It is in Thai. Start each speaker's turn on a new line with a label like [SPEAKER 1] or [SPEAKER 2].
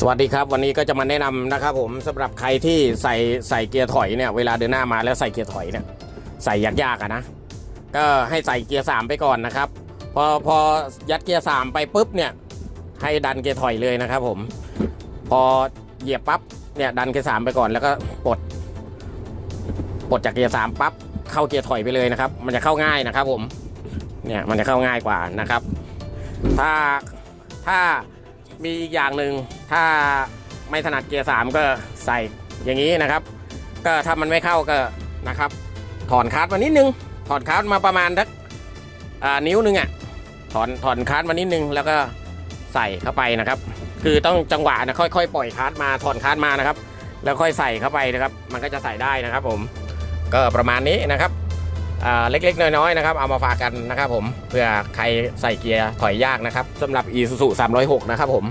[SPEAKER 1] สวัสดีครับวันนี้ก็จะมาแนะนำนะครับผมสำหรับใครที่ใส่ใส่เกียร์ถอยเนี่ยเวลาเดินหน้ามาแล้วใส่เกียร์ถอยเนี่ยใส่ยากๆอะนะก็ให้ใส่เกียร์สามไปก่อนนะครับพอพอยัดเกียร์สามไปปุ๊บเนี่ยให้ดันเกียร์ถอยเลยนะครับผมพอเหยียบปั๊บเนี่ยดันเกียร์สามไปก่อนแล้วก็ปลดปลดจากเกียร์สามปั๊บเข้าเกียร์ถอยไปเลยนะครับ มันจะเข้าง่ายนะครับผมเนี่ยมันจะเข้าง่ายกว่านะครับ ถ้าถ้า มีอีกอย่างหนึ่งถ้าไม่ถนัดเกียร์สามก็ใส่อย่างนี้นะครับ ก็ถ้ามันไม่เข้าก็นะครับ ถอนคาร์ดมานิดนึง ถอนคาร์ดมาประมาณทักอ่านิ้วหนึงอะถอนถอนคาร์ดมานิดนึง แล้วก็ใส่เข้าไปนะครับ คือต้องจังหวะนะค่อยๆ ปล่อยคาร์ดมาถอนคาร์ดมานะครับ แล้วค่อยใส่เข้าไปนะครับ มันก็จะใส่ได้นะครับ ผมก็ประมาณนี้นะครับ เล็กๆ น้อยๆนะครับเอามาฝากกันนะครับผมเพื่อใครใส่เกียร์ถอยยากนะครับสำหรับ e s u s u 306 นะครับผม